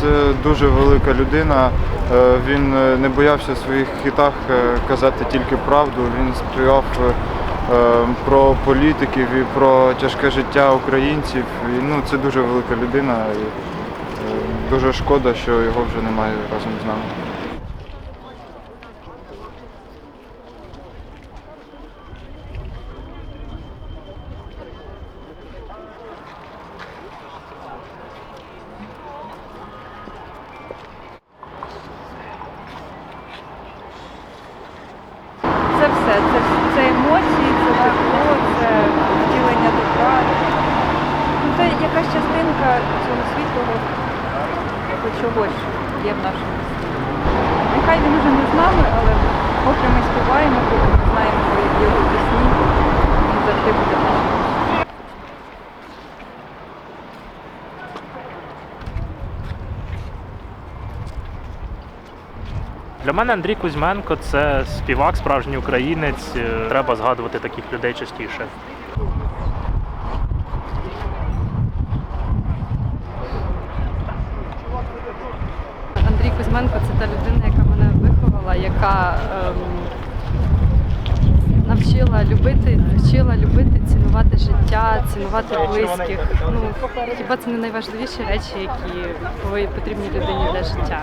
це дуже велика людина. Е, Він е, не боявся в своїх хітах е, казати тільки правду. Він співав про політиків і про тяжке життя українців. І, ну, це дуже велика людина. І, дуже шкода, що його вже немає разом з нами. Це все, це, це емоції, це тепло, це втілення добра. Ну, Це якась частинка цього світлого чогось є в нашому світі. Нехай він уже не з нами, але поки ми співаємо, поки ми знаємо його пісні, він завжди буде в нашому. Для мене Андрій Кузьменко це співак, справжній українець. Е, Треба згадувати таких людей частіше. Андрій Кузьменко це та людина, яка мене виховала, яка ем, навчила любити, вчила любити, цінувати життя, цінувати близьких. Ну хіба це не найважливіші речі, які потрібні людині для життя.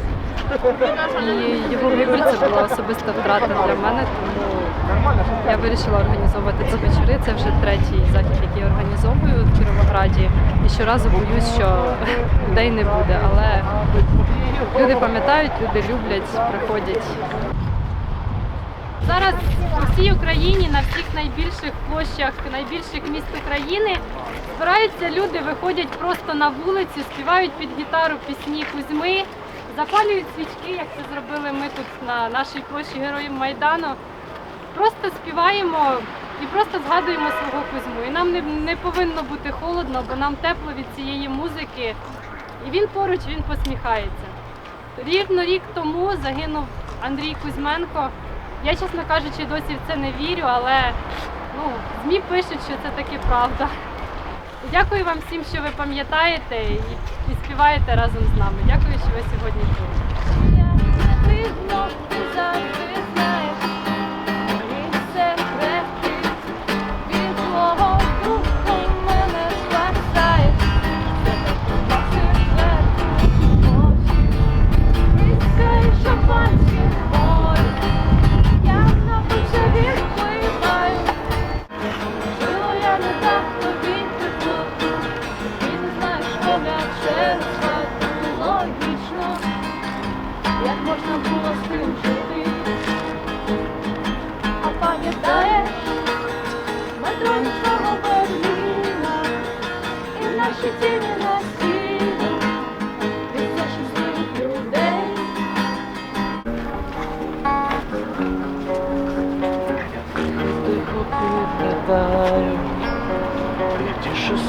І його гибель це була особиста втрата для мене, тому я вирішила організовувати ці вечори. Це вже третій захід, який я організовую в Кіровограді. І щоразу боюсь, що людей не буде, але Люди пам'ятають, люди люблять, приходять. Зараз по всій Україні на всіх найбільших площах, найбільших міст України збираються люди, виходять просто на вулицю, співають під гітару пісні Кузьми, запалюють свічки, як це зробили ми тут на нашій площі Героїв Майдану. Просто співаємо і просто згадуємо свого Кузьму. І нам не, не повинно бути холодно, бо нам тепло від цієї музики. І він поруч, він посміхається. Рівно рік тому загинув Андрій Кузьменко. Я, чесно кажучи, досі в це не вірю, але ну, ЗМІ пишуть, що це таки правда. Дякую вам всім, що ви пам'ятаєте і, співаєте разом з нами. Дякую, що ви сьогодні тут.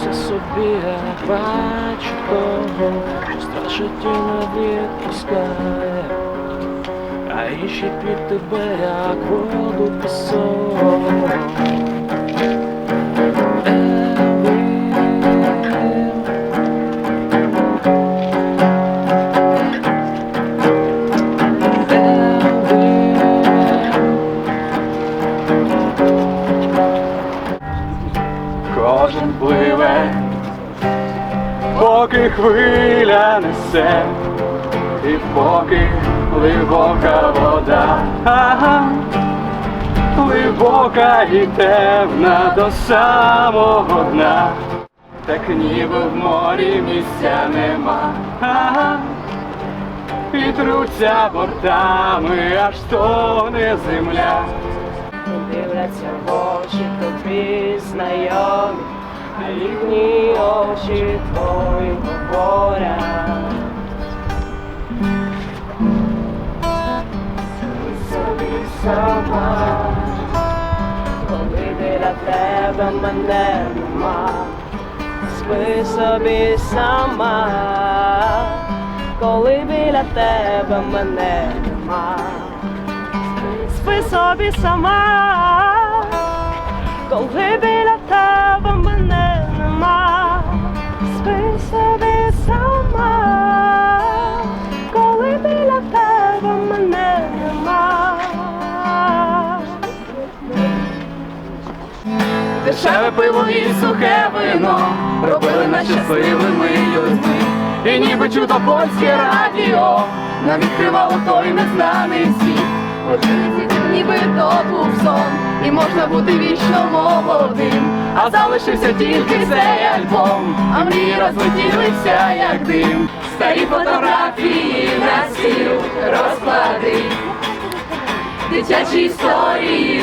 Тішуся собі, я бачу того, що страшить не відпускає, а інші під тебе, як воду пісок. Поки хвиля несе, і поки глибока вода, ага, глибока і темна до самого дна, так ніби в морі місця нема, ага, і труться бортами, аж стогне земля. Дивляться в очі тобі знайомі, а очі твої говорять. Собі сама, коли біля тебе мене нема, спи собі сама, коли біля тебе мене нема спи собі сама, коли біля тебе мене Дешеве пиво і сухе вино робили нас щасливими людьми. І ніби чудо польське радіо нам відкривало той незнаний світ. Ніби то був сон, і можна бути вічно молодим. А залишився тільки цей альбом, а мрії розлетілися, як дим. Старі фотографії на стіл розклади. Дитячі історії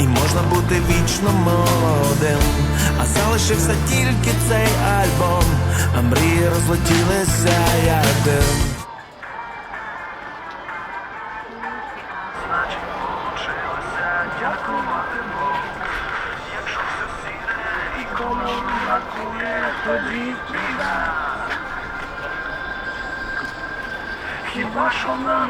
і можна бути вічно молодим. А залишився тільки цей альбом, а мрії розлетілися як дим. Хіба що на